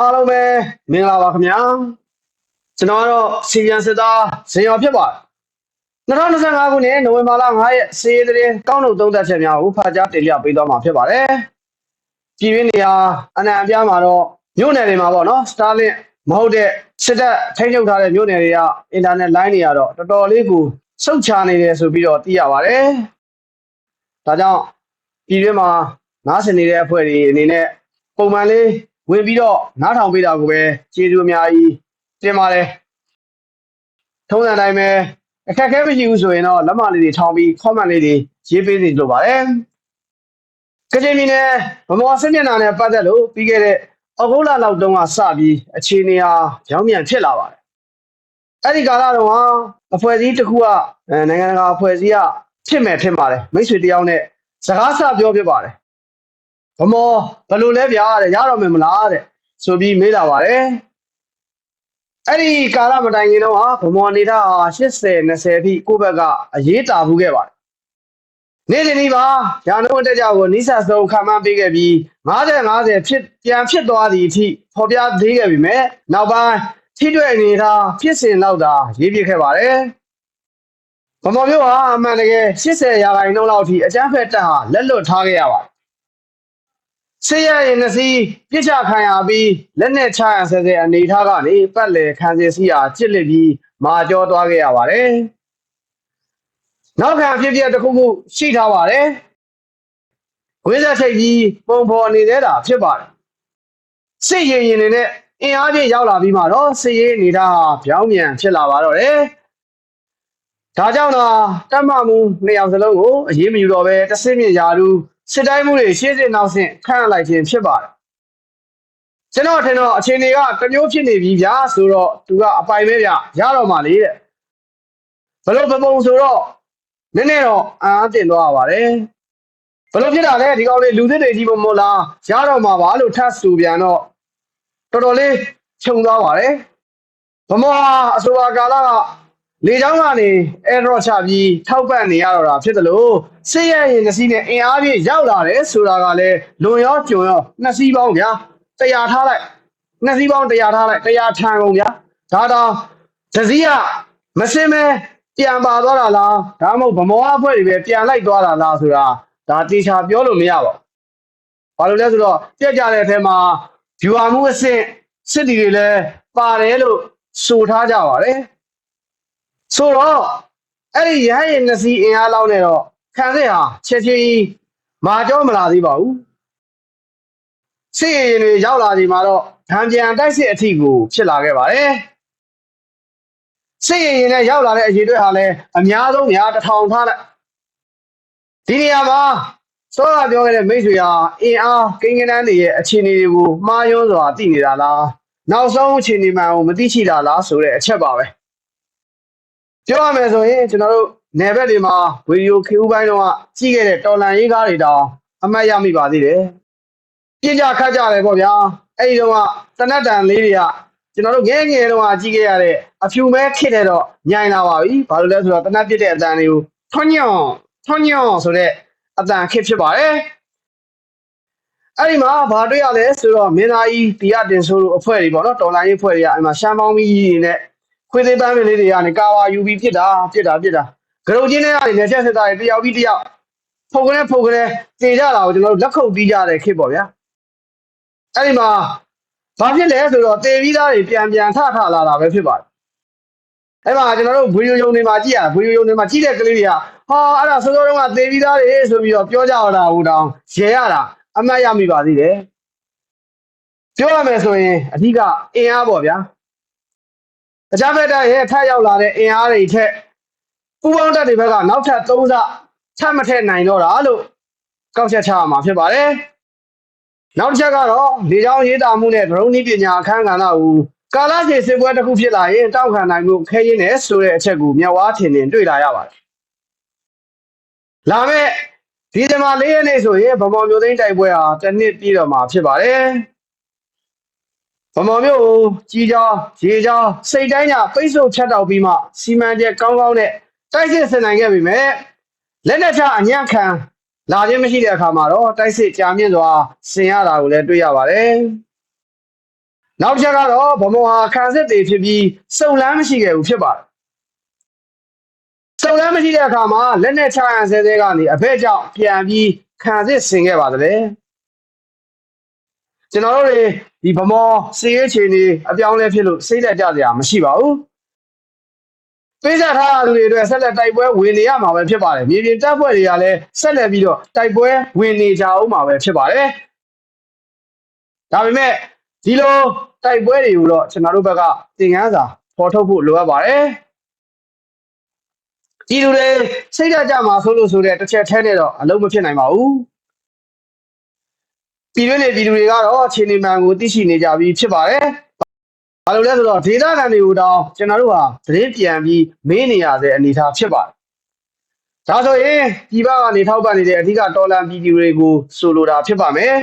အားလုံးပဲမင်္ဂလာပါခင်ဗျာကျွန်တော်ကတော့စီပြန်စစ်သားဇင်ရော်ဖြစ်ပါတယ်2025ခုနှစ်နိုဝင်ဘာလ9ရက်စီးရီးသတင်းကောင်းလို့သုံးသက်ချက်များကိုဖတ်ကြားတင်ပြပေးသွားမှာဖြစ်ပါတယ်ပြည်ရင်းနေရာအနံအပြားမှာတော့မြို့နယ်တွေမှာပေါ့နော်စတာလင့်မဟုတ်တဲ့စစ်တပ်ထိန်းချုပ်ထားတဲ့မြို့နယ်တွေကအင်တာနက်လိုင်းတွေကတော့တော်တော်လေးကိုစုတ်ချနေတယ်ဆိုပြီးတော့သိရပါတယ်ဒါကြောင့်ပြည်ရင်းမှာနားဆင်နေတဲ့အဖွဲ့တွေအနေနဲ့ပုံမှန်လေး ဝင်ပြီးတော့နားထောင်ပေးတာကိုပဲကျေးဇူးအများကြီးတင်ပါတယ်ထုံးစံတိုင်းပဲအခက်အခဲမရှိဘူးဆိုရင်တော့လက်မလေးတွေထောင်ပြီး comment လေးတွေရေးပေးစီလိုပါတယ်ကချင်ပြည်နယ်ဗမော်စစ်မျက်နှာနဲ့ပတ်သက်လို့ပြီးခဲ့တဲ့အောက်တိုဘာလောက်တုန်းကစပြီးအခြေအနေဟာကြောင်းမြန်ဖြစ်လာပါတယ်အဲ့ဒီကာလတုန်းကအဖွဲ့အစည်းတစ်ခုကအဲနိုင်ငံတကာအဖွဲ့အစည်းကဖြစ်မယ်ထင်ပါတယ်မိတ်ဆွေတယောက်နဲ့စကားဆပြောဖြစ်ပါတယ် ဗမော်ဘယ်လိုလဲဗျာတဲ့ရတော့မယ်မလားတဲ့ဆိုပြီးမေးလာပါတယ်အဲ့ဒီကာလမတိုင်ခင်တော့ဟာဗမော်နေတာ80 20အထိကိုယ့်ဘက်ကအရေးတာဘူးခဲ့ပါတယ်နေ့စဉ်ဒီပါညာနှုတ်တက်ကြကိုနိစ္စဆုံးခံမှန်းပေးခဲ့ပြီး90 50ဖြစ်ပြန်ဖြစ်သွားသည့်အထိဖော်ပြသေးခဲ့ပြီမဲ့နောက်ပိုင်းထိတွေ့အနေထားဖြစ်စဉ်တော့တာရေးပြခဲ့ပါတယ်ဗမော်မျိုးဟာအမှန်တကယ်80ရာခိုင်နှုန်းလောက်အထိအကျန်းဖက်တက်ဟာလက်လွတ်ထားခဲ့ရပါတယ် ဆေးရရင်နှစီပြစ်ချခံရပြီးလက်နဲ့ချရဆဲဆဲအနေထားကနေပတ်လေခံစီစီဟာကြစ်လက်ပြီးမာကြောသွားခဲ့ရပါတယ်။နောက်ခံဖြစ်ဖြစ်တစ်ခုခုရှိထားပါတယ်။ဝိဇ္ဇထိတ်ကြီးပုံဖော်နေသေးတာဖြစ်ပါတယ်။စစ်ရင်ရင်တွေနဲ့အင်အားပြည့်ရောက်လာပြီးမှတော့စစ်ရေးနေတာဟာပြောင်းပြန်ဖြစ်လာပါတော့တယ်။ဒါကြောင့်တော့တတ်မှမှုနှစ်ယောက်စလုံးကိုအရေးမယူတော့ပဲတဆင့်မြင့်ရာလူ စစ်တိုင်းမှုတွေရှေ့စစ်နောက်ဆင့်ခန့်လိုက်ခြင်းဖြစ်ပါတယ်ကျွန်တော်ထင်တော့အခြေအနေကတစ်မျိုးဖြစ်နေပြီဗျာဆိုတော့သူကအပိုင်ပဲဗျရတော့မှလေတဲ့ဘလို့ပပုံဆိုတော့နည်းနည်းတော့အာအတင်သွားပါတယ်ဘလို့ဖြစ်တာလဲဒီကောင်လေးလူသစ်တွေကြီးမမို့လားရတော့မှပါလို့ထပ်ဆိုပြန်တော့တော်တော်လေးခြုံသွားပါတယ်ဗမောအဆိုပါကာလက လေချောင်းကနေအဲရော့ချပြီးထောက်ပံ့နေရတော့တာဖြစ်တယ်လို့စစ်ရရင်နှစ်စီးနဲ့အင်အားပြည့်ရောက်လာတယ်ဆိုတာကလည်းလွန်ရောကြုံရောနှစ်စီးပေါင်းဗျာတရားထားလိုက်နှစ်စီးပေါင်းတရားထားလိုက်တရားထန်ကုန်ဗျာဒါတော့ဒစီကမစင်မဲပြန်ပါသွားတာလားဒါမှမဟုတ်ဗမောအဖွဲ့တွေပဲပြန်လိုက်သွားတာလားဆိုတာဒါတေချာပြောလို့မရပါဘူးဘာလို့လဲဆိုတော့ပြက်ကြတဲ့အထက်မှာ viewer မှုအဆင့်စစ်တီတွေလည်းပါတယ်လို့ဆိုထားကြပါတယ် ဆိုတော့အဲ့ဒီရဟရင်နစီအင်အားလောက်နဲ့တော့ခံစစ်ဟာချက်ချင်းမာကြောမလာသေးပါဘူးစစ်ရင်တွေရောက်လာဒီမှာတော့ဗံပြန်တိုက်စစ်အထိကိုဖြစ်လာခဲ့ပါတယ်စစ်ရင်ရင်နဲ့ရောက်လာတဲ့အရေးတွေဟာလည်းအများဆုံးများတစ်ထောင်ထားလိုက်ဒီနေရာမှာစောကပြောခဲ့တဲ့မိတ်ဆွေဟာအင်အားကိန်းကနန်းတွေရဲ့အခြေအနေတွေကိုမှားယွင်းစွာသိနေတာလားနောက်ဆုံးအခြေအနေမှန်ကိုမသိရှိတာလားဆိုတဲ့အချက်ပါပဲ ပြောရမယ်ဆိုရင်ကျွန်တော်တို့နယ်ဘက်တွေမှာဗီဒီယိုခေဦးပိုင်းတော့ကြီးခဲ့တဲ့တော်လန်ရေးကားတွေတောင်အမှတ်ရမိပါသေးတယ်ပြင်းကြခတ်ကြတယ်ပေါ့ဗျာအဲ့ဒီတော့ကတနတ်တန်လေးတွေကကျွန်တော်တို့ငယ်ငယ်တုန်းကကြီးခဲ့ရတဲ့အဖြူမဲခစ်တဲ့တော့ညင်လာပါပြီဘာလို့လဲဆိုတော့တနတ်ပြစ်တဲ့အတန်တွေကိုထွန်းညွန့်ထွန်းညွန့်ဆိုတဲ့အတန်ခစ်ဖြစ်ပါတယ်အဲ့ဒီမှာဘာတွေ့ရလဲဆိုတော့မင်းသားကြီးတီရတင်ဆိုးတို့အဖွဲ့တွေပေါ့နော်တော်လိုင်းရေးအဖွဲ့တွေကအဲ့မှာရှမ်းပေါင်းကြီးတွေနဲ့ ခွေးသေးပန်းလေးတွေကနေကာဝါယူပြီးပြစ်တာပြစ်တာပြစ်တာဂရုချင်းတွေကနေလက်ချက်စစ်သားတွေတယောက်ပြီးတယောက်ဖုတ်ကနေဖုတ်ကနေတေကြတာကိုကျွန်တော်တို့လက်ခုပ်ပြီးကြတဲ့ခေတ်ပေါ့ဗျာအဲ့ဒီမှာဘာဖြစ်လဲဆိုတော့တေပြီးသားတွေပြန်ပြန်ထထလာတာပဲဖြစ်ပါတယ်အဲ့မှာကျွန်တော်တို့ဗီဒီယိုယုံတွေမှာကြည့်ရဗီဒီယိုယုံတွေမှာကြည့်တဲ့ကလေးတွေကဟာအဲ့ဒါစောစောတုန်းကတေပြီးသားတွေဆိုပြီးတော့ပြောကြတာဟိုတောင်ရဲရတာအမှတ်ရမိပါသေးတယ်ပြောရမယ်ဆိုရင်အဓိကအင်အားပေါ့ဗျာ အကြမ်းဖက်တပ်ရဲ့ထပ်ရောက်လာတဲ့အင်အားတွေထက်ပူပေါင်းတပ်တွေဘက်ကနောက်ထပ်၃ဆချမထက်နိုင်တော့တာလို့ကောက်ချက်ချရမှာဖြစ်ပါတယ်။နောက်တစ်ချက်ကတော့လေကြောင်းရေးတာမှုနဲ့ဒရုန်းနည်းပညာအခန်းကဏ္ဍကိုကာလရှည်စစ်ပွဲတစ်ခုဖြစ်လာရင်တောက်ခံနိုင်မှုခဲရင်းနဲ့ဆိုတဲ့အချက်ကိုမျက်ဝါးထင်ထင်တွေ့လာရပါတယ်။လာမယ့်ဒီဇင်ဘာ၄ရက်နေ့ဆိုရင်ဗမော်မျိုးသိန်းတိုက်ပွဲဟာတစ်နှစ်ပြည့်တော့မှာဖြစ်ပါတယ်။ ဗမော်မျိုးကိုကြီးချောင်းရေချောင်းစိတ်တိုင်းညာပိတ်ဆို့ဖြတ်တောက်ပြီးမှစီမံချက်ကောင်းကောင်းနဲ့တိုက်စစ်ဆင်နိုင်ခဲ့ပြီမဲ့လက်နက်ချအညံ့ခံလာခြင်းမရှိတဲ့အခါမှာတော့တိုက်စစ်ကြာမြင့်စွာဆင်ရတာကိုလည်းတွေ့ရပါတယ်နောက်တစ်ချက်ကတော့ဗမောဟာခံစစ်တွေဖြစ်ပြီးစုံလန်းမရှိခဲ့ဘူးဖြစ်ပါတယ်စုံလန်းမရှိတဲ့အခါမှာလက်နဲ့ချရန်ဆဲဆဲကနေအဘက်ကြောင့်ပြန်ပြီးခံစစ်ဆင်ခဲ့ပါတယ် ကျွန်တော်တို့တွေဒီဗမောစီးရေးချေနေအပြောင်းလဲဖြစ်လို့စိတ်သက်ကြစရာမရှိပါဘူးပေးဆက်ထားတဲ့လူတွေအတွက်ဆက်လက်တိုက်ပွဲဝင်နေရမှာပဲဖြစ်ပါတယ်မြေပြင်တပ်ဖွဲ့တွေကလည်းဆက်လက်ပြီးတော့တိုက်ပွဲဝင်နေကြအောင်မှာပဲဖြစ်ပါတယ်ဒါပေမဲ့ဒီလိုတိုက်ပွဲတွေကိုတော့ကျွန်တော်တို့ဘက်ကသင်ခန်းစာပေါ်ထုတ်ဖို့လိုအပ်ပါတယ်ဒီလူတွေစိတ်ဓာတ်ကြမှာဆိုလို့ဆိုတဲ့တစ်ချက်ထဲနဲ့တော့အလုံးမဖြစ်နိုင်ပါဘူး ပြည်တွင်းနေပြည်သူတွေကတော့ခြေနေမှန်ကိုသိရှိနေကြပြီးဖြစ်ပါတယ်ဘာလို့လဲဆိုတော့ဒေသခံတွေကိုတောင်ကျွန်တော်တို့ဟာသတင်းပြန်ပြီးမေးနေရတဲ့အနေအထားဖြစ်ပါတယ်ဒါဆိုရင်ပြည်ပကနေထောက်ပံ့နေတဲ့အဓိကတော်လန်ပြည်သူတွေကိုဆိုလိုတာဖြစ်ပါမယ်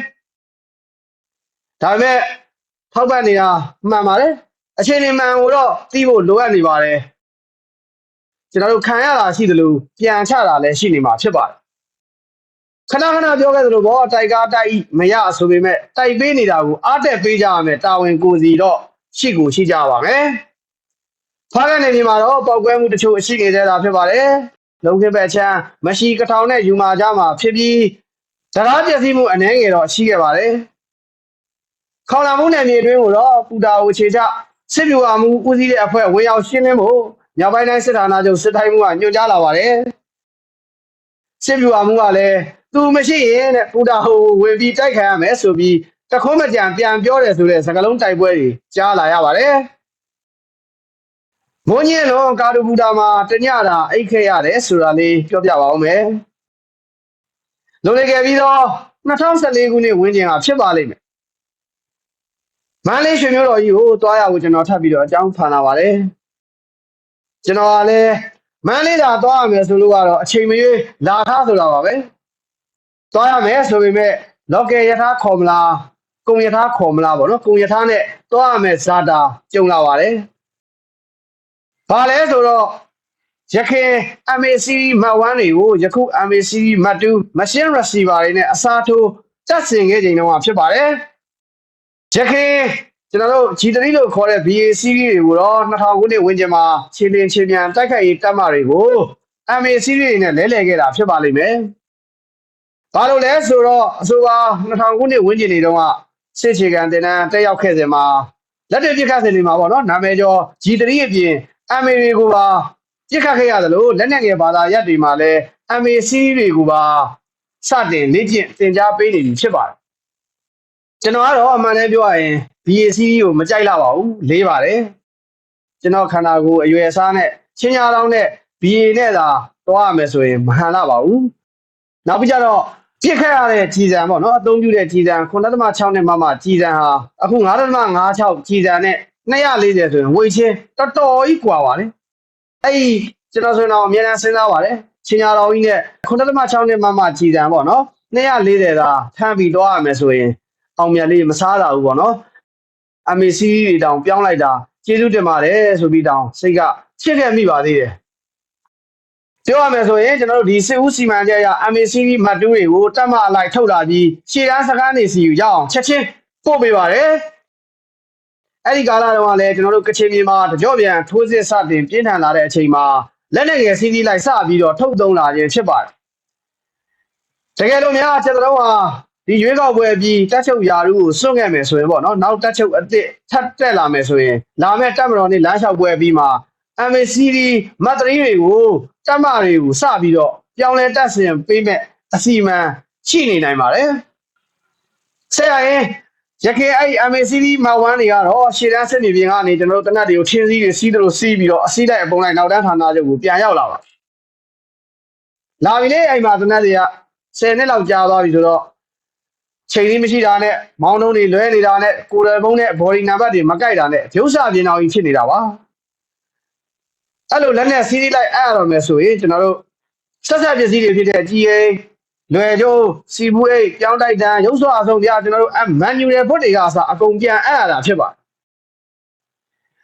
ဒါပေမဲ့ထောက်ပံ့နေတာမှန်ပါတယ်အခြေအနေမှန်ကိုတော့သိဖို့လိုအပ်နေပါတယ်ကျွန်တော်တို့ခံရတာရှိသလိုပြန်ချတာလည်းရှိနေမှာဖြစ်ပါတယ် ခဏခဏပြောခဲ့သလိုပေါ့တိုက်ကားတိုက်ဤမရဆိုပေမဲ့တိုက်ပေးနေတာကိုအားတက်ပေးကြရမယ်တာဝန်ကိုစီတော့ရှိကိုရှိကြပါမယ်ဖားကနေဒီမှာတော့ပောက်ကွဲမှုတချို့ရှိနေသေးတာဖြစ်ပါတယ်လုံခင်းဘက်ချမ်းမရှိကထောင်နဲ့ယူမာကြမှာဖြစ်ပြီးတရားပျက်စီးမှုအနှဲငယ်တော့ရှိခဲ့ပါတယ်ခေါလာမှုနယ်မြေအတွင်းကိုတော့ပူတာဝချေချစစ်ပြူအမှုဦးစီးတဲ့အဖွဲ့ဝင်ရောက်ရှင်းလင်းဖို့မြောက်ပိုင်းတိုင်းစစ်ဌာနချုပ်စစ်တိုင်းမှုကညွှန်ကြားလာပါတယ်စစ်ပြူအမှုကလည်း သူမရှိရင်တဲ့ပူတာဟိုဝင်ပြီးတိုက်ခံရမယ်ဆိုပြီးတခွန်းမကြံပြန်ပြောတယ်ဆိုတဲ့စကားလုံးတိုက်ပွဲတွေကြားလာရပါတယ်မွန်ညင်းလုံးကာဒူဘူတာမှာတညတာအိတ်ခဲ့ရတယ်ဆိုတာလေးပြောပြပါဦးမယ်လုံနေခဲ့ပြီးတော့2014ခုနှစ်ဝင်းကျင်ကဖြစ်ပါလိမ့်မယ်မန္တလေးရွှေမြို့တော်ကြီးကိုတွားရဖို့ကျွန်တော်ထပ်ပြီးတော့အကြောင်းဖန်လာပါတယ်ကျွန်တော်ကလည်းမန္တလေးသာတွားရမယ်ဆိုလို့ကတော့အချိန်မရွေးလာထားဆိုတာပါပဲ တွားရမယ်ဆိုပေမဲ့ local ယထာခေါ်မလားကုံယထာခေါ်မလားပေါ့နော်ကုံယထာနဲ့တွားရမယ်ဇာတာကြုံလာပါတယ်ဘာလဲဆိုတော့ရခင် MAC မတ်1တွေကိုယခု MAC မတ်2 machine receiver တွေနဲ့အစားထိုးတက်ဆင်ခဲ့ချိန်တုန်းကဖြစ်ပါတယ်ရခင်ကျွန်တော်တို့ G3 လို့ခေါ်တဲ့ BA series တွေကိုတော့2000ခုနှစ်ဝန်းကျင်မှာခြေလင်းခြေမြန်တိုက်ခိုက်ရေးတပ်မတွေကို MA series တွေနဲ့လဲလှယ်ခဲ့တာဖြစ်ပါလိမ့်မယ်။ ဘာလို့လဲဆိုတော့အဆိုပါ2000ခုနှစ်ဝန်းကျင်တွေတုန်းကစစ်ချေကန်တင်တန်းတက်ရောက်ခဲ့စဉ်မှာလက်တွေပြစ်ခတ်စဉ်တွေမှာပေါ့နော်နာမည်ကျော် G3 အပြင် MA တွေကိုပါပြစ်ခတ်ခဲ့ရတယ်လို့လက်နက်ငယ်ဘာသာရပ်တွေမှာလည်း MA series တွေကိုပါစတင်လေ့ကျင့်သင်ကြားပေးနေပြီဖြစ်ပါတယ်ကျွန်တော်ကတော့အမှန်တည်းပြောရရင် BAC ကိုမကြိုက်လာပါဘူးလေးပါတယ်ကျွန်တော်ခန္ဓာကိုယ်အရွယ်အစားနဲ့ချင်းညာလောင်းနဲ့ BA နဲ့သာတွားရမယ်ဆိုရင်မဟန်လာပါဘူး နောက်ပြီးကြတော့ပြစ်ခတ်ရတဲ့ကြည်စံပေါ့နော်အသုံးပြုတဲ့ကြည်စံ9.6နဲ့မှမှကြည်စံဟာအခု9.56ကြည်စံနဲ့240ဆိုရင်ဝေချင်းတော်တော်ကြီးกว่าပါလေအဲ့ဒီကျွန်တော်ဆိုရင်တော့အများအားစဉ်းစားပါတယ်ချင်းညာလောင်းကြီးနဲ့9.6နဲ့မှမှကြည်စံပေါ့နော်240သာထမ်းပြီးတွားရမယ်ဆိုရင်အောင်မြတ်လေးမစားတာဘူးပေါ့နော် MAC တွေတောင်ပြောင်းလိုက်တာကျေးဇူးတင်ပါတယ်ဆိုပြီးတောင်စိတ်ကချစ်ခဲ့မိပါသေးတယ် ပြောရမယ်ဆိုရင်ကျွန်တော်တို့ဒီစစ်ဦးစီမံချက်အရ MAC မတ်တူးတွေကိုတက်မအလိုက်ထုတ်လာပြီးရှေ့တန်းစကားနေစီယူရအောင်ချက်ချင်းပို့ပေးပါတယ်အဲ့ဒီကာလတုန်းကလည်းကျွန်တော်တို့ကချင်ပြည်မှာတကြော့ပြန်ထိုးစစ်စတင်ပြင်းထန်လာတဲ့အချိန်မှာလက်နက်ငယ်စီးစီးလိုက်စပြီးတော့ထုတ်သုံးလာခြင်းဖြစ်ပါတယ်တကယ်လို့များကျွန်တော်တို့ဟာဒီရွေးကောက်ပွဲပြီးတက်ချုပ်ယာရုကိုစွန့်ခဲ့မယ်ဆိုရင်ပေါ့နော်နောက်တက်ချုပ်အစ်စ်ထပ်တက်လာမယ်ဆိုရင်လာမယ့်တက်မတော်နေ့လမ်းလျှောက်ပွဲပြီးမှာ MACD မတ်တရီတွေကိုတ က်မတွေကိုစပြီးတော့ပြောင်းလဲတက်ဆင်ပေးမဲ့အစီအမံရှိနေနိုင်ပါတယ်ဆက်ရရင်ရခိုင်အဲ့ MACD မဝမ်းတွေကတော့ရှေ့တန်းစစ်မြေပြင်ကနေကျွန်တော်တို့တနတ်တွေကိုထင်းစည်းတွေစီးတယ်လို့စီးပြီးတော့အစီးလိုက်အပုံလိုက်နောက်တန်းဌာနချုပ်ကိုပြန်ရောက်လာပါလာပြီလေအဲ့မှာတနတ်တွေက10နှစ်လောက်ကြာသွားပြီဆိုတော့ချိန်ကြီးမရှိတာနဲ့မောင်းနှုံးတွေလွဲနေတာနဲ့ကိုယ်ရယ်ပုံးနဲ့ body number တွေမကိုက်တာနဲ့ရုပ်စာပြင်အောင်ကြီးဖြစ်နေတာပါ အဲ့လိုလက်နဲ့စီးစီးလိုက်အဲ့ရတော့မယ်ဆိုရင်ကျွန်တော်တို့ဆက်ဆက်ပစ္စည်းတွေဖြစ်တဲ့ GA လွယ်ကျိုးစီဘူးအိတ်ပြောင်းတိုက်တန်းရုပ်စွာအဆုံးပြကျွန်တော်တို့အမန်နျူရယ်ဘုတ်တွေကအစအကုန်ပြန်အဲ့ရတာဖြစ်ပါတယ်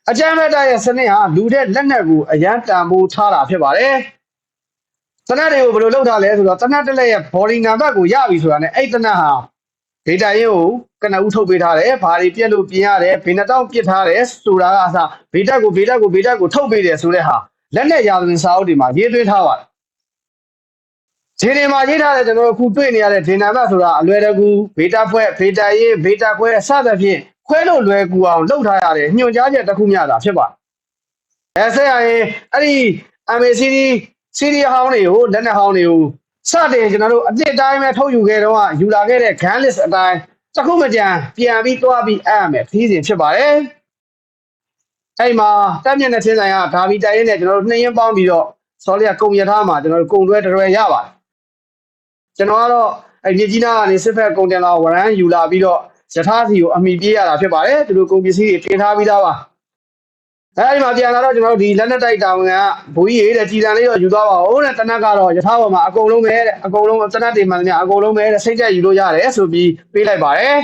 အကြမ်းမဲ့တဲ့စနစ်ဟာလူတဲ့လက်နက်ကိုအရန်တန်ဖိုးထားတာဖြစ်ပါတယ်တနတ်တွေကိုဘယ်လိုလုပ်ထားလဲဆိုတော့တနတ်တစ်လက်ရဲ့ body number ကိုရပြီဆိုတာနဲ့အဲ့တနတ်ဟာ ဒေတာရင်ကိုကနဦးထုတ်ပေးထားတယ်ဘာတွေပြက်လို့ပြင်ရတယ်ဘယ်နှတောင်ပြစ်ထားတယ်ဆိုတာကအစဘေးတက်ကိုဘေးတက်ကိုဘေးတက်ကိုထုတ်ပေးတယ်ဆိုတဲ့ဟာလက်နဲ့ရာသပင်စာအုပ်တွေမှာရေးသွင်းထားပါတယ်ဒီနေမှာရေးထားတဲ့ကျွန်တော်တို့အခုတွေ့နေရတဲ့ဒေနာမတ်ဆိုတာအလွယ်တကူဘေတာဖွဲ့ဘေတာရေးဘေတာခွဲစသဖြင့်ခွဲလို့လွယ်ကူအောင်လုပ်ထားရတယ်ညွှန်ကြားချက်တစ်ခုမျှတာဖြစ်ပါတယ်အဲဆက်ရရင်အဲ့ဒီ MACD စီရီဟောင်းတွေကိုလက်နက်ဟောင်းတွေကို စတင်ကျွန်တော်တို့အစ်စ်တိုင်းပဲထုတ်ယူခဲ့တော့ယူလာခဲ့တဲ့ gun list အတိုင်းတစ်ခုမကြံပြန်ပြီးတွားပြီးအပ်ရမယ်ခီးစဉ်ဖြစ်ပါတယ်အဲ့မှာတက်မြင့်တဲ့သင်းဆိုင်ကဒါဗီတိုင်ရင်နဲ့ကျွန်တော်တို့နှင်းရင်ပေါင်းပြီးတော့ဆော်လီယာကုံရထားမှာကျွန်တော်တို့ကုံတွဲတရွဲရပါတယ်ကျွန်တော်ကတော့အဲ့မြကြီးနားကနေစစ်ဖက်ကုံတင်လာဝရန်ယူလာပြီးတော့ယထာစီကိုအမိပြေးရတာဖြစ်ပါတယ်သူတို့ကုန်ပစ္စည်းတွေတင်ထားပြီးသားပါ အဲဒီမှာပြန်လာတော့ကျွန်တော်တို့ဒီလက်နက်တိုက်တာဝန်ကဘိုးကြီးရေးတဲ့ကြည်တန်လေးတော့ယူသွားပါဦးတဲ့တနက်ကတော့ယထာပေါ်မှာအကုန်လုံးပဲတဲ့အကုန်လုံးတနက်တွေမှန်တယ်အကုန်လုံးပဲတဲ့စိတ်ကြက်ယူလို့ရတယ်ဆိုပြီးပေးလိုက်ပါတယ်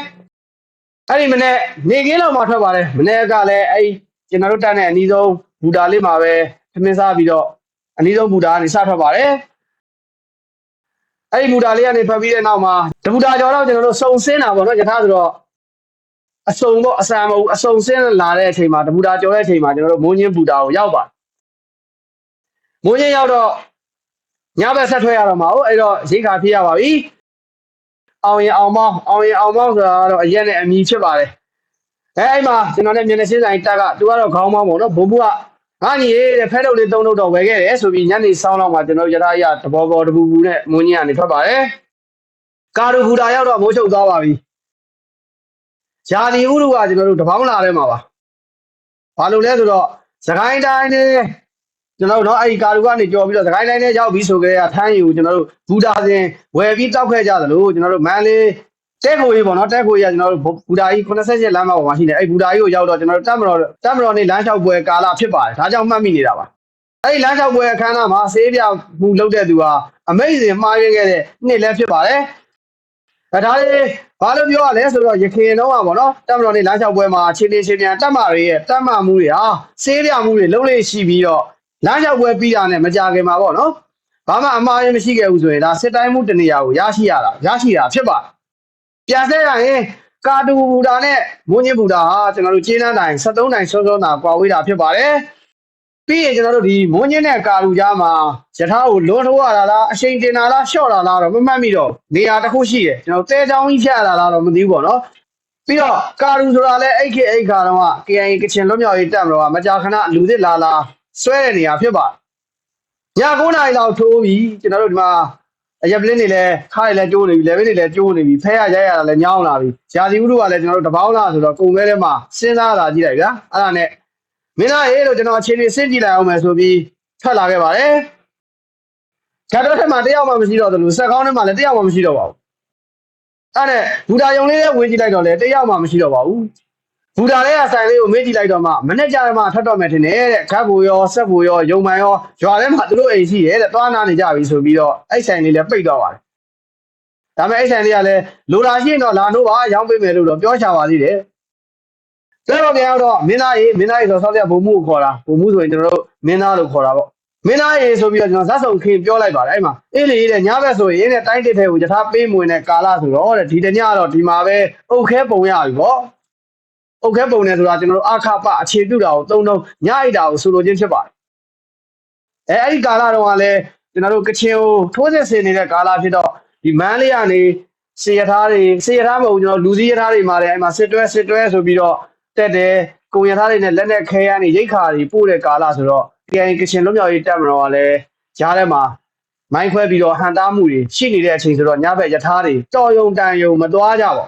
အဲဒီမနေ့နေကင်းလောက်မှထွက်ပါတယ်မနေ့ကလည်းအဲဒီကျွန်တော်တို့တက်တဲ့အနီးဆုံးဘူတာလေးမှာပဲသမင်းစားပြီးတော့အနီးဆုံးဘူတာကနေစထွက်ပါတယ်အဲဒီဘူတာလေးကနေဖတ်ပြီးတဲ့နောက်မှာတဘူတာကျော်တော့ကျွန်တော်တို့စုံစင်းတာပေါ့နော်ယထာဆိုတော့ အစုံတော့အဆန်မဟုတ်ဘူးအစုံဆင်းလာတဲ့အချိန်မှာတဘူတာကျော်တဲ့အချိန်မှာကျွန်တော်တို့မိုးညင်းဘူတာကိုရောက်ပါမိုးညင်းရောက်တော့ညဘက်ဆက်ထွက်ရတော့မှာဟုတ်အဲ့တော့ရိတ်ခါဖြစ်ရပါပြီအောင်ရင်အောင်မောင်းအောင်ရင်အောင်မောင်းဆိုတာကတော့အရက်နဲ့အမီဖြစ်ပါတယ်အဲအဲ့မှာကျွန်တော်လည်းမျက်နှာချင်းဆိုင်တက်ကသူကတော့ခေါင်းမောင်းပေါ့နော်ဘုံဘုကငါညီရေးတဲ့ဖဲထုတ်လေးသုံးထုတ်တော့ဝယ်ခဲ့တယ်ဆိုပြီးညနေဆောင်းလောက်မှာကျွန်တော်ရထားရတဘောဘောတပူပူနဲ့မိုးညင်းကနေထွက်ပါတယ်ကာရူဘူတာရောက်တော့မိုးချုပ်သွားပါပြီ ယာဒီဥရုကကျွန်တော်တို့တပေါင်းလာထဲမှာပါဘာလို့လဲဆိုတော့သခိုင်းတိုင်းနဲ့ကျွန်တော်တို့တော့အဲ့ဒီကာလူကနေကြော်ပြီးတော့သခိုင်းတိုင်းနဲ့ရောက်ပြီးဆိုကြရထမ်းယူကျွန်တော်တို့ဘူတာစင်ဝယ်ပြီးတောက်ခဲ့ကြသလိုကျွန်တော်တို့မန်လေးတဲခိုကြီးပေါ့နော်တဲခိုကြီးကကျွန်တော်တို့ဘူတာကြီး88လမ်းမပေါ်မှာရှိနေအဲ့ဘူတာကြီးကိုရောက်တော့ကျွန်တော်တို့တက်မတော်တက်မတော်နေလမ်းလျှောက်ပွဲကာလာဖြစ်ပါတယ်ဒါကြောင့်မှတ်မိနေတာပါအဲ့ဒီလမ်းလျှောက်ပွဲအခမ်းအနားမှာဆေးပြမှုလုပ်တဲ့သူဟာအမိတ်စဉ်မှားရင်းခဲ့တဲ့နှစ်လည်းဖြစ်ပါတယ်အဲဒါလေး ဘာလို့ပြောရလဲဆိုတော့ရခင်တော့ပါဗောနော်တက်မတော်နေလမ်းလျှောက်ပွဲမှာခြေနေခြေပြန်တက်မတွေရဲ့တက်မမှုတွေဟာဆေးပြမှုတွေလုံးလေးရှိပြီးတော့လမ်းလျှောက်ပွဲပြီးတာနဲ့မကြခင်မှာဗောနော်ဘာမှအမှားရင်မရှိခဲ့ဘူးဆိုရင်ဒါစစ်တိုင်းမှုတနေရာကိုရရှိရတာရရှိတာဖြစ်ပါတယ်ပြန်ဆက်ရရင်ကာတူဘူတာနဲ့မွန်းကြီးဘူတာဟာကျွန်တော်တို့ကျေးနန်းတိုင်73တိုင်ဆုံးဆုံးတာကွာဝေးတာဖြစ်ပါတယ် ပြီးရင်ကျွန်တော်တို့ဒီမွန်းကြီးနဲ့ကာလူကြားမှာယထာကိုလွန်ထိုးရတာလားအချိန်တင်တာလားရှော့တာလားတော့မမှတ်မိတော့နေရာတစ်ခုရှိတယ်ကျွန်တော်တဲချောင်းကြီးဖြတ်ရတာလားတော့မသိဘူးပေါ့နော်ပြီးတော့ကာလူဆိုတာလည်းအိတ်ခေအိတ်ခါတော့က KIA ကချင်လွတ်မြောက်ရေးတပ်မတော်ကမကြာခဏလူသစ်လာလာဆွဲတဲ့နေရာဖြစ်ပါတယ်ည9နာရီလောက်ထိုးပြီးကျွန်တော်တို့ဒီမှာအရက်ပလင်းတွေလည်းခါးတွေလည်းကျိုးနေပြီ level တွေလည်းကျိုးနေပြီဖဲရရိုက်ရတာလည်းညောင်းလာပြီဂျာစီဥတို့ကလည်းကျွန်တော်တို့တပေါင်းလာဆိုတော့ကုံမဲထဲမှာစဉ်းစားလာကြည့်လိုက်ဗျာအဲ့ဒါနဲ့ မင်းသားရေးလို့ကျွန်တော်အခြေအနေစဉ်းကြည့်လိုက်အောင်မယ်ဆိုပြီးထွက်လာခဲ့ပါတယ်ဂျာတော့ထက်မှာတယောက်မှမရှိတော့သလိုစက်ကောင်းထဲမှာလည်းတယောက်မှမရှိတော့ပါဘူးအဲ့ဒါဘူတာယုံလေးလည်းဝင်ကြည့်လိုက်တော့လည်းတယောက်မှမရှိတော့ပါဘူးဘူတာလေးကဆိုင်လေးကိုမေးကြည့်လိုက်တော့မှမနေ့ကျမှထွက်တော့မယ်ထင်တယ်တဲ့ခတ်ဘူရောဆက်ဘူရောယုံမှန်ရောရွာထဲမှာသူတို့အိမ်ရှိတယ်တဲ့သွားနာနေကြပြီဆိုပြီးတော့အဲ့ဆိုင်လေးလည်းပိတ်တော့ပါတယ်ဒါပေမဲ့အဲ့ဆိုင်လေးကလည်းလိုလာရှိရင်တော့လာလို့ပါရောင်းပေးမယ်လို့တော့ပြောချပါသေးတယ် တဲ့တော့ကြောက်တော့မင်းသားကြီးမင်းသားကြီးဆိုဆောက်ရဘုံမှုကိုခေါ်တာဘုံမှုဆိုရင်ကျွန်တော်တို့မင်းသားလို့ခေါ်တာပေါ့မင်းသားရေဆိုပြီးတော့ကျွန်တော်ဇက်ဆုံခင်ပြောလိုက်ပါတယ်အဲ့မှာအေးလေတဲ့ညဘက်ဆိုရင်တဲ့တိုင်းတစ်ထဲကိုယထာပေးမွေနဲ့ကာလာဆိုတော့တဲ့ဒီတညတော့ဒီမှာပဲအုတ်ခဲပုံရပြီပေါ့အုတ်ခဲပုံနဲ့ဆိုတာကျွန်တော်တို့အခပအခြေပြုတာကိုသုံးတော့ညအိတ်တာကိုဆိုလိုချင်းဖြစ်ပါတယ်အဲအဲ့ဒီကာလာတော့ကလည်းကျွန်တော်တို့ကချင်ကိုထိုးစစ်ဆင်နေတဲ့ကာလာဖြစ်တော့ဒီမန်းလေးကနေစေရထားတွေစေရထားမဟုတ်ဘူးကျွန်တော်လူစည်းရထားတွေမှာလည်းအဲ့မှာစစ်တွဲစစ်တွဲဆိုပြီးတော့ တက်တယ်ကိုရထားတွေနဲ့လက်နဲ့ခဲရနေရိတ်ခါတွေပို့တဲ့ကာလာဆိုတော့ KIA ကချင်လွတ်မြောက်ရေးတပ်မတော်ကလည်းကြားထဲမှာမိုင်းခွဲပြီးတော့ဟန်တားမှုတွေရှိနေတဲ့အချိန်ဆိုတော့ညဘက်ယထာတွေတော်ယုံတန်ယုံမသွားကြပါဘူး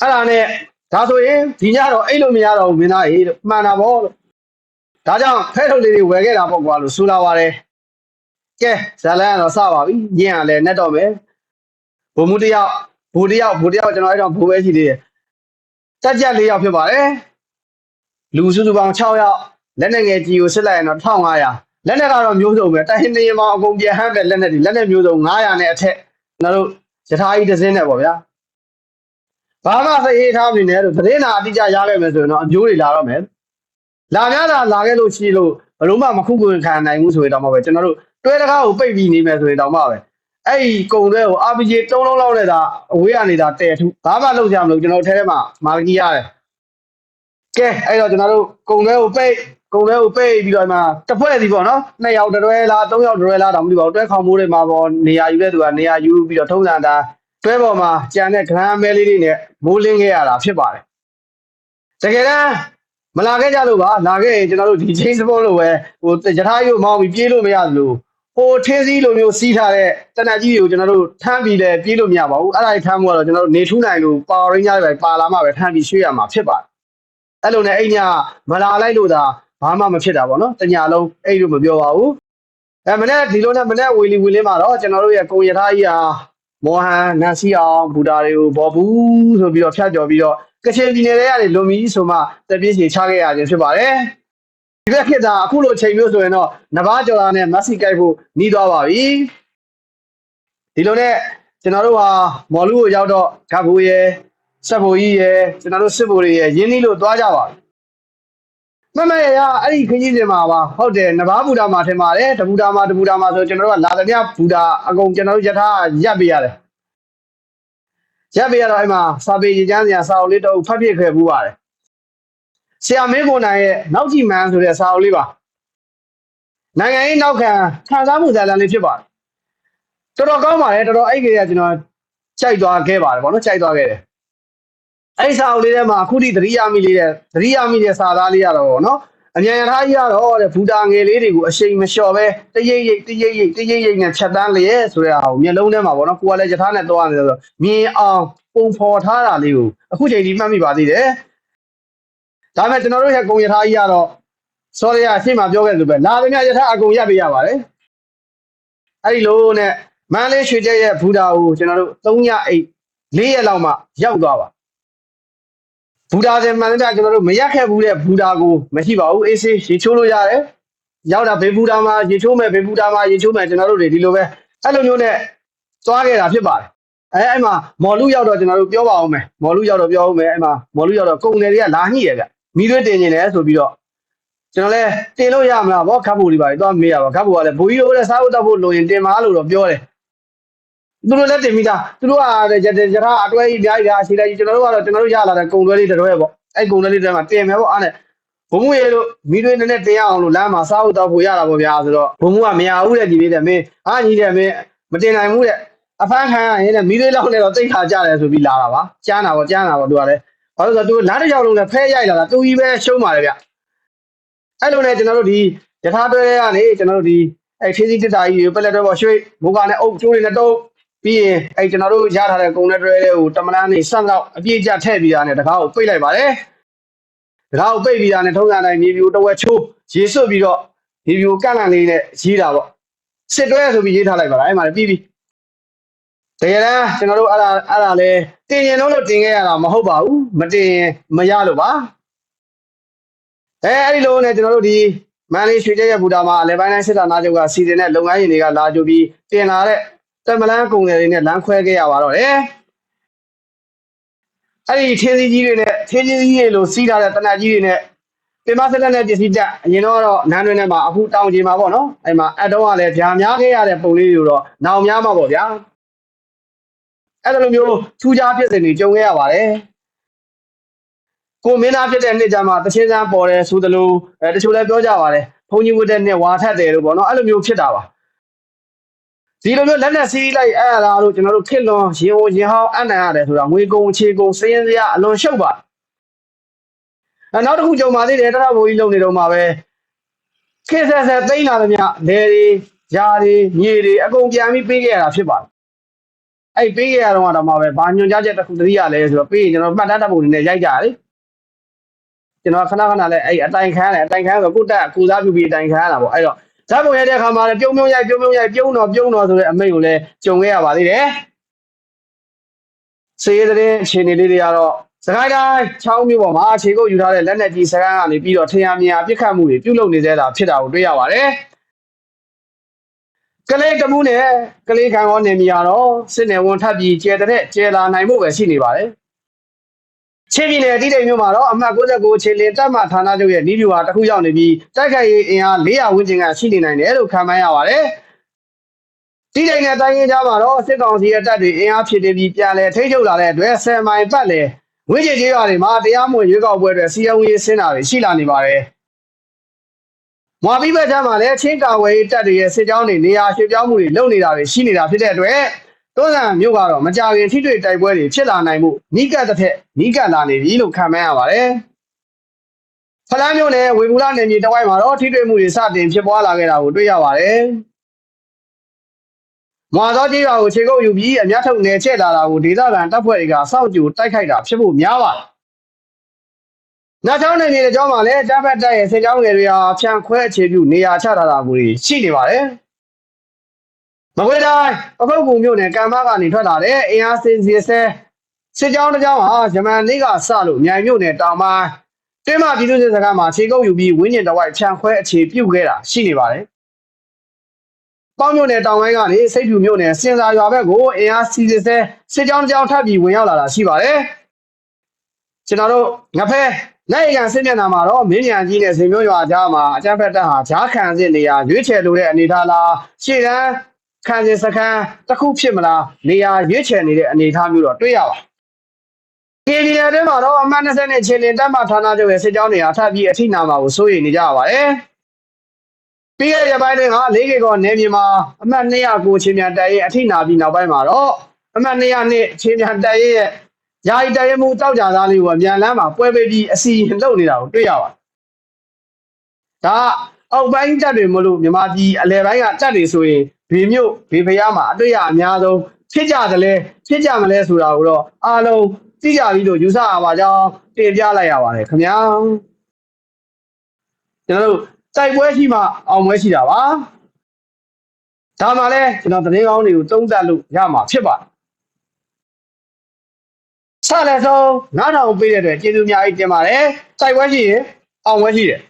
အဲ့ဒါနဲ့ဒါဆိုရင်ဒီညတော့အဲ့လိုမရတော့ဘူးမင်းသားရေလို့မှန်တာပေါ့လို့ဒါကြောင့်ဖဲထုတ်လေးတွေဝယ်ခဲ့တာပေါ့ကွာလို့ဆိုလာပါတယ်ကဲဇလန်ကတော့စပါပြီညင်ရလဲနဲ့တော့မယ်ဘုံမှုတယောက်ဘူတယောက်ဘူတယောက်ကျွန်တော်အဲ့တော့ဘူပဲရှိသေးတယ် တက်ကြက်၄ယောက်ဖြစ်ပါတယ်လူစုစုပေါင်း6ယောက်လက်နဲ့ငယ်ကြီးကိုစစ်လိုက်ရင်တော့1500လက်နဲ့ကတော့မျိုးစုံပဲတိုင်းနေရင်ပေါင်းအကုန်ပြန်ဟမ်းတဲ့လက်နဲ့ဒီလက်နဲ့မျိုးစုံ900နဲ့အထက်ကျွန်တော်တို့ယထာကြီးတစ်စင်းနဲ့ပေါ့ဗျာဘာမှစိတ်အေးထားမနေနဲ့လို့သတင်းနာအတိအကျရခဲ့မယ်ဆိုရင်တော့အမျိုးတွေလာတော့မယ်လာများတာလာခဲ့လို့ရှိလို့ဘယ်လို့မှမခုခွင့်ခံနိုင်ဘူးဆိုရင်တော့မှပဲကျွန်တော်တို့တွဲတကားကိုပိတ်ပြီးနေမယ်ဆိုရင်တော့မှပဲ အဲ့ဒီကုံတဲ့ကို RPG ၃လုံးလောက်နဲ့သာအဝေးကနေသာတဲထုဘာမှလုပ်ကြမလို့ကျွန်တော်ထဲထဲမှာမာဂီရတယ်ကဲအဲ့တော့ကျွန်တော်တို့ကုံတဲ့ကိုပိတ်ကုံတဲ့ကိုပိတ်ပြီးတော့မှတစ်ဖွဲ့စီပေါ့နော်နှစ်ယောက်တစ်တွဲလားသုံးယောက်တစ်တွဲလားတော့မသိပါဘူးတွဲခေါင်မိုးတွေမှာပေါ့နေရာယူတဲ့သူကနေရာယူပြီးတော့ထုံးစံတာတွဲပေါ်မှာကြံတဲ့ grand မဲလေးတွေနဲ့မိုးလင်းခဲ့ရတာဖြစ်ပါတယ်တကယ်တမ်းမလာခဲ့ကြလို့ပါလာခဲ့ရင်ကျွန်တော်တို့ဒီ chain sport လို့ပဲဟိုရထားကြီးကိုမောင်းပြီးပြေးလို့မရသလို ဟိုထင်းစည်းလိုမျိုးစီးထားတဲ့တနက်ကြီးတွေကိုကျွန်တော်တို့ထမ်းပြီးလဲပြေးလို့မရပါဘူးအဲ့ဒါကြီးထမ်းမှုကတော့ကျွန်တော်တို့နေထူးနိုင်လို့ပါဝရင်းကြတွေပဲပါလာမှပဲထမ်းပြီးရွှေ့ရမှာဖြစ်ပါတယ်အဲ့လိုနဲ့အဲ့ညမလာလိုက်လို့သာဘာမှမဖြစ်တာပေါ့နော်တညလုံးအဲ့လိုမပြောပါဘူးအဲမနေ့ဒီလိုနဲ့မနေ့ဝီလီဝီလင်းမှာတော့ကျွန်တော်တို့ရဲ့ကိုရထားကြီးဟာမောဟန်နန်စီအောင်ဘူတာတွေကိုဘောဘူးဆိုပြီးတော့ဖြတ်ကျော်ပြီးတော့ကချင်ပြည်နယ်ထဲကနေလွန်မီဆိုမှတပြည့်စီချခဲ့ရခြင်းဖြစ်ပါတယ် ဒီဘက်ခေတ်ကအခုလိုအချိန်မျိုးဆိုရင်တော့နဘာကျော်လာနဲ့မက်ဆီကိုက်ဖို့နှီးသွားပါပြီဒီလိုနဲ့ကျွန်တော်တို့ဟာမော်လူကိုရောက်တော့ဂတ်ဘူရဲ့စက်ဘူကြီးရဲ့ကျွန်တော်တို့စစ်ဘူတွေရဲ့ရင်းနှီးလို့သွားကြပါပြီမမရရအဲ့ဒီခကြီးစင်မှာပါဟုတ်တယ်နဘာဘူတာမှာထင်ပါတယ်တဘူတာမှာတဘူတာမှာဆိုကျွန်တော်တို့ကလာသမျှဘူတာအကုန်ကျွန်တော်တို့ယထာရပ်ပေးရတယ်ရပ်ပေးရတော့အဲ့မှာစာပေရည်ချမ်းစရာစာအုပ်လေးတော့ဖတ်ပြခဲ့ဘူးပါတယ် ဆရာမင်းကိုနိုင်ရဲ့နောက်ကြည့်မန်းဆိုတဲ့စာအုပ်လေးပါနိုင်ငံရေးနောက်ခံခံစားမှုဇာတ်လမ်းလေးဖြစ်ပါတယ်တော်တော်ကောင်းပါတယ်တော်တော်အဲ့ဒီကကျွန်တော်ကြိုက်သွားခဲ့ပါတယ်ဗောနော်ကြိုက်သွားခဲ့တယ်အဲ့ဒီစာအုပ်လေးထဲမှာအခုထိသတိရမိလေးတဲ့သတိရမိတဲ့စာသားလေးရတော့ဗောနော်အញ្ញံထားကြီးရတော့တဲ့ဘူတာငယ်လေးတွေကိုအရှိန်မလျှော်ပဲတရိပ်ရိပ်တရိပ်ရိပ်တရိပ်ရိပ်နဲ့ဖြတ်တန်းလျက်ဆိုတဲ့ဟာကိုမျက်လုံးထဲမှာဗောနော်ကိုကလည်းယထာနဲ့သွားနေတယ်ဆိုတော့မြင်အောင်ပုံဖော်ထားတာလေးကိုအခုချိန်ဒီမှတ်မိပါသေးတယ် ဒါပေမဲ့ကျွန်တော်တို့ရဲ့ကုံယထာကြီးကတော့စောရရအရှိမပြောခဲ့သလိုပဲလာသမျှယထာအကုန်ရပ်ပေးရပါတယ်အဲ့ဒီလိုနဲ့မန်းလေးရွှေကျက်ရဲ့ဘူတာကိုကျွန်တော်တို့3ညအိတ်4ရက်လောက်မှရောက်သွားပါဘူတာစင်မှန်တဲ့ကျွန်တော်တို့မရက်ခဲ့ဘူးတဲ့ဘူတာကိုမရှိပါဘူးအေးဆေးရေချိုးလို့ရတယ်ရောက်တာဘေဘူတာမှာရေချိုးမယ်ဘေဘူတာမှာရေချိုးမယ်ကျွန်တော်တို့တွေဒီလိုပဲအဲ့လိုမျိုးနဲ့သွားခဲ့တာဖြစ်ပါတယ်အဲအဲ့မှာမော်လူရောက်တော့ကျွန်တော်တို့ပြောပါအောင်မယ်မော်လူရောက်တော့ပြောအောင်မယ်အဲ့မှာမော်လူရောက်တော့ကုံတယ်တွေကလာညှိရဗျ မိသွေးတင်နေတယ်ဆိုပြီးတော့ကျွန်တော်လဲတင်လို့ရမလားဗောခတ်ဖို့ဒီပါတော့မေးရပါခတ်ဖို့ကလည်းဘိုးကြီးတို့လည်းစားဖို့တောက်ဖို့လိုရင်တင်ပါလို့တော့ပြောတယ်သူတို့လည်းတင်ပြီးသားသူတို့ကရရထားအတွဲကြီးအများကြီးအရှိလိုက်ကြီးကျွန်တော်တို့ကတော့ကျွန်တော်တို့ရလာတဲ့ကုံတွဲလေးတစ်တွဲပေါ့အဲ့ကုံတွဲလေးတွေမှာတင်မယ်ပေါ့အားနဲ့ဘုံမှုရေလို့မိသွေးနဲ့တင်ရအောင်လို့လမ်းမှာစားဖို့တောက်ဖို့ရတာပေါ့ဗျာဆိုတော့ဘုံမှုကမရဘူးတဲ့ဒီလေးတဲ့မင်းအားညီတဲ့မင်းမတင်နိုင်ဘူးတဲ့အဖမ်းခံရရင်လည်းမိသွေးလောက်နဲ့တော့တိတ်ခါကြတယ်ဆိုပြီးလာတာပါကြားနာပေါ့ကြားနာပေါ့သူကလည်း ဘာလို့ဆိုတော့သူလားတစ်ယောက်လုံးလည်းဖဲရိုက်လာတာသူကြီးပဲရှုံးပါတယ်ဗျအဲ့လိုနဲ့ကျွန်တော်တို့ဒီယထာတွဲကနေကျွန်တော်တို့ဒီအဲ့ထေးစီတစ်တာကြီးကိုပက်လက်တော့ပေါ့ရွှေမိုးကနဲ့အုပ်ကျိုးတွေနဲ့တုံးပြီးရင်အဲ့ကျွန်တော်တို့ရထားတဲ့ကုံနဲ့တွဲလေးကိုတမလန်းနေစန့်တော့အပြည့်ကျထည့်ပြီးတာနဲ့တကားကိုပိတ်လိုက်ပါတယ်တကားကိုပိတ်ပြီးတာနဲ့ထုံးစံတိုင်းမြေပြိုတဝက်ချိုးရေစွတ်ပြီးတော့မြေပြိုကန့်လန့်လေးနဲ့ရေးတာပေါ့စစ်တွဲဆိုပြီးရေးထားလိုက်ပါလားအဲ့မှာလည်းပြီးပြီတကယ်တမ်းကျွန်တော်တို့အဲ့ဒါအဲ့ဒါလဲ တင်ရင်လုံးလို့တင်ခဲ့ရတာမဟုတ်ပါဘူးမတင်ရင်မရလို့ပါအဲအဲ့ဒီလိုနဲ့ကျွန်တော်တို့ဒီမန်လေးရွှေကျက်ရဲ့ဘူတာမှာအလဲပိုင်းတိုင်းစစ်တာနာချုပ်ကစီစဉ်တဲ့လုပ်ငန်းရှင်တွေကလာကြပြီးတင်လာတဲ့တမလန်းကုံတွေနဲ့လမ်းခွဲခဲ့ရပါတော့တယ်အဲ့ဒီထင်းစီကြီးတွေနဲ့ထင်းကြီးကြီးတွေလိုစီးထားတဲ့တနတ်ကြီးတွေနဲ့ပင်မဆက်လက်နဲ့ပစ္စည်းတက်အရင်တော့နန်းတွင်ထဲမှာအခုတောင်ကြီးမှာပေါ့နော်အဲ့မှာအတုံးကလည်းဗျာများခဲ့ရတဲ့ပုံလေးတွေတော့နောင်များမှာပေါ့ဗျာ အဲ့လိုမျိုးထူးခြားဖြစ်စဉ်တွေကြုံခဲ့ရပါတယ်ကိုမင်းသားဖြစ်တဲ့နှစ်ကြမှာတချင်းစမ်းပေါ်တယ်ဆိုသလိုအဲတချို့လည်းပြောကြပါတယ်ဘုံကြီးဝတ်တဲ့နှစ်ဝါထက်တယ်လို့ပေါ့နော်အဲ့လိုမျိုးဖြစ်တာပါဒီလိုမျိုးလက်နဲ့စီးလိုက်အဲ့ဒါလို့ကျွန်တော်တို့ခစ်လွန်ရင်ဟိုရင်ဟောင်းအနံ့ရတယ်ဆိုတာငွေကုန်ခြေကုန်စည်ရင်စရာအလွန်ရှုပ်ပါအဲနောက်တစ်ခုကြုံပါသေးတယ်တရဘိုးကြီးလုံနေတော့မှာပဲခေတ်ဆက်ဆက်သိမ့်လာသမျှလယ်တွေຢာတွေမြေတွေအကုန်ပြန်ပြီးပေးခဲ့ရတာဖြစ်ပါတယ် အဲ့ပေးခဲ့ရတော့တော့မှာပဲဘာညွန်ကြားချက်တစ်ခုတတိယလဲဆိုတော့ပေးရင်ကျွန်တော်မှတ်တမ်းတပ်ပုံတွေနဲ့ရိုက်ကြတယ်ကျွန်တော်ခဏခဏလဲအဲ့အတိုင်ခမ်းတယ်အတိုင်ခမ်းဆိုကိုတက်ကိုစားပြုပြီးအတိုင်ခမ်းရတာပေါ့အဲ့တော့ဇာတ်ပုံရတဲ့အခါမှာလည်းပြုံးပြုံးရိုက်ပြုံးပြုံးရိုက်ပြုံးတော့ပြုံးတော့ဆိုတဲ့အမိန့်ကိုလည်းကြုံခဲ့ရပါသေးတယ်စေးတဲ့အခြေအနေလေးတွေကတော့စကိုင်းတိုင်းချောင်းမျိုးပေါ်မှာအခြေကုပ်ယူထားတဲ့လက်နက်ကြီးစကန်ကနေပြီးတော့ထင်ရမြင်အပြစ်ခတ်မှုတွေပြုလုပ်နေသေးတာဖြစ်တာကိုတွေ့ရပါတယ် ကလေးတမှုနဲ့ကလေးခံရောနေမြာတော့စစ်နယ်ဝန်ထပ်ပြီးကျဲတဲ့ကျဲလာနိုင်မှုပဲရှိနေပါတယ်ချင်းပြည်နယ်အတိတ်မျိုးမှာတော့အမှတ်69ချင်းလင်တပ်မဌာနချုပ်ရဲ့နီးဗျူဟာတစ်ခုရောက်နေပြီးတိုက်ခိုက်ရေးအင်အား400ဝန်းကျင်ကရှိနေနိုင်တယ်လို့ခန့်မှန်းရပါတယ်တိတိနဲ့တိုင်းရင်းကြားမှာတော့စစ်ကောင်စီရဲ့တပ်တွေအင်အားဖြစ်နေပြီးပြန်လဲထိန်းချုပ်လာတဲ့အတွက်ဆယ်မိုင်ပတ်လဲဝိကျင်ကြီးရွာတွေမှာတရားမဝင်ရွေးကောက်ပွဲတွေစီယုံရေးဆင်းတာတွေရှိလာနေပါတယ်။ မွာပြီးဘက်ကျမ်းမှာလည်းချင်းကာဝေးတပ်တွေရဲ့စစ်ကြောင်းတွေနေရာရွှေ့ပြောင်းမှုတွေလုပ်နေတာတွေရှိနေတာဖြစ်တဲ့အတွက်တွန်းဆန်မြို့ကတော့မကြခင်ထိတွေ့တိုက်ပွဲတွေဖြစ်လာနိုင်မှုနိကတ်တစ်ထက်နိကတ်လာနေပြီလို့ခန့်မှန်းရပါတယ်။ဖလန်းမြို့နယ်ဝေဘူးလနယ်မြေတဝိုက်မှာတော့ထိတွေ့မှုတွေစတင်ဖြစ်ပွားလာခဲ့တာကိုတွေ့ရပါတယ်။မွာသောကြီးရွာကိုခြေကုပ်ယူပြီးအများထုတ်နယ်ချဲ့လာတာကိုဒေသခံတပ်ဖွဲ့တွေကစောင့်ကြိုတိုက်ခိုက်တာဖြစ်ဖို့များပါတယ်။ နောက်ကျောင်းနယ်မြေတွေကျောင်းမှာလည်းတပ်ဖက်တပ်ရဲ့စစ်ကြောင်းငယ်တွေဟာဖြန့်ခွဲအခြေပြုနေရာချထားတာကိုရှိနေပါတယ်။မကွေးတိုင်းပခုတ်ကူမြို့နယ်ကံမကနေထွက်လာတဲ့အင်အားစင်စီဆဲစစ်ကြောင်းတစ်ကြောင်းဟာဂျမန်လေးကစလို့မြိုင်မြို့နယ်တောင်ပိုင်းတင်းမပြည်သူ့စစ်စခန်းမှာခြေကုပ်ယူပြီးဝင်းကျင်တစ်ဝိုက်ဖြန့်ခွဲအခြေပြုခဲ့တာရှိနေပါတယ်။ပေါင်းမြို့နယ်တောင်ပိုင်းကနေစိတ်ဖြူမြို့နယ်စင်စာရွာဘက်ကိုအင်အားစီစစ်ဆဲစစ်ကြောင်းတစ်ကြောင်းထပ်ပြီးဝင်ရောက်လာတာရှိပါတယ်။ကျွန်တော်တို့ငဖဲ နိုင်ရန်စစ်မျက်နှာမှာတော့မင်းညာကြီးနဲ့ဇင်မျိုးရွာကြားမှာအကြမ်းဖက်တပ်ဟာဂျားခံစစ်နေရာရွေးချယ်လိုတဲ့အနေထားလားရှေ့တန်းခံစစ်စခန်းတစ်ခုဖြစ်မလားနေရာရွေးချယ်နေတဲ့အနေအထားမျိုးတော့တွေ့ရပါတယ်။ဒီနေရာတွေမှာတော့အမှတ်20နဲ့ခြေလင်တပ်မှဌာနချုပ်ရဲ့စစ်ကြောင်းတွေဟာထပ်ပြီးအထိနာမှာကိုစိုးရိမ်နေကြရပါတယ်။ပြီးခဲ့တဲ့ပိုင်းတွေက၄ကေကောနယ်မြေမှာအမှတ်200ကိုချင်းမြန်တပ်ရဲ့အထိနာပြီးနောက်ပိုင်းမှာတော့အမှတ်200နဲ့ချင်းမြန်တပ်ရဲ့ ယာယီတပ်ရမှုတောက်ကြသားလေးကိုအမြန်လမ်းမှာပွဲပေးပြီးအစီရင်လုပ်နေတာကိုတွေ့ရပါတယ်။ဒါအောက်ပိုင်းတပ်တွေမလို့မြန်မာပြည်အလဲပိုင်းကတပ်တွေဆိုရင်ဘေမြို့ဘေဖျားမှာအတွေ့ရအများဆုံးဖြစ်ကြတယ်လဲဖြစ်ကြမလဲဆိုတာကိုတော့အားလုံးသိကြပြီလို့ယူဆရပါကြောင်းတင်ပြလိုက်ရပါတယ်ခင်ဗျာကျွန်တော်တို့တိုက်ပွဲရှိမှအောင်ပွဲရှိတာပါဒါမှလည်းကျွန်တော်သတင်းကောင်းတွေကိုသုံးသပ်လို့ရမှာဖြစ်ပါတယ် ဆက်လက်ဆုံး9000ပေးတဲ့အတွက်ကျေးဇူးအများကြီးတင်ပါတယ်တိုက်ပွဲရှိရင်အောင်ပွဲရှိတယ်